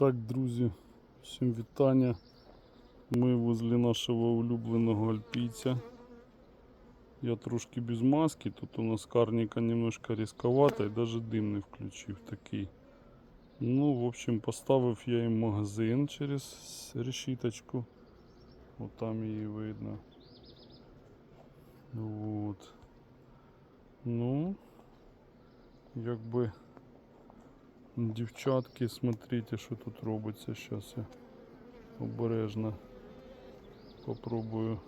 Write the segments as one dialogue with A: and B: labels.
A: Так, друзі, всім вітання. Ми возле нашого улюбленого альпійця. Я трошки без маски, тут у нас карника немножко різковата і навіть дим не включив такий. Ну, в общем, поставив я їм магазин через решіточку. Вот там її видно. Вот. Ну, якби Дівчатки, смотрите, що тут робиться. Зараз я обережно попробую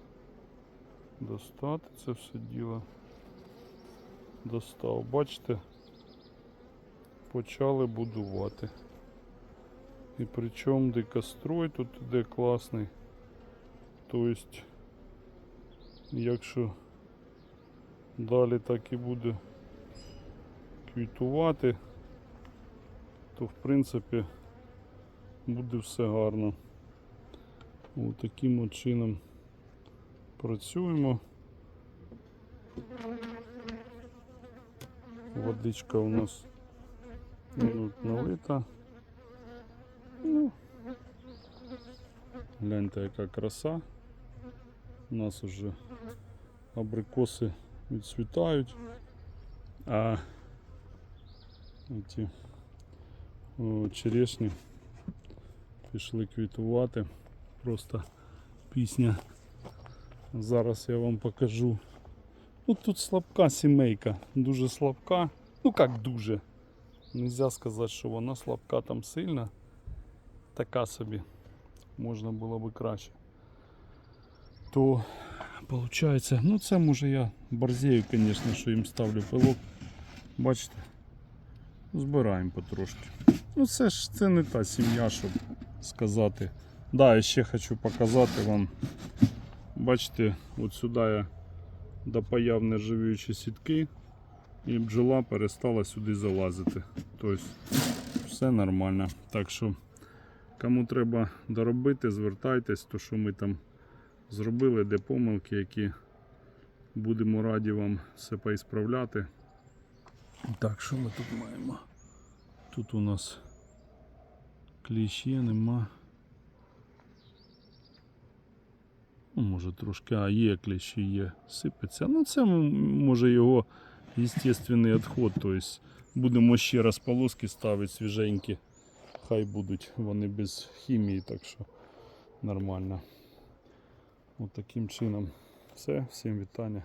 A: достати це все діло. Достав. Бачите, почали будувати. І причому дикострой тут іде класний. Тобто, якщо далі так і буде квітувати, то в принципі буде все гарно. Ось таким чином працюємо. Водичка у нас тут налита. Ну, гляньте, яка краса. У нас вже абрикоси відцвітають, а ці черешні пішли квітувати. Просто пісня. Зараз я вам покажу. Ну тут слабка сімейка, дуже слабка. Ну як дуже. Нельзя сказати, що вона слабка там сильно. Така собі. Можна було би краще. То виходить, ну це може я борзею, звісно, що їм ставлю пилок. Бачите? Збираємо потрошки. Ну це ж це не та сім'я, щоб сказати. Да, я ще хочу показати вам. Бачите, от сюди я допаяв нержавіючі сітки і бджола перестала сюди залазити. Тобто все нормально. Так що, кому треба доробити, звертайтесь, то що ми там зробили, де помилки, які будемо раді вам все поісправляти. Так, що ми тут маємо? Тут у нас кліщ є, нема. Ну, може трошки, а є кліщі є, сипеться. Ну це може його естественний відход. Тобто будемо ще раз полоски ставити свіженькі. Хай будуть вони без хімії, так що нормально. От таким чином. Все, всім вітання.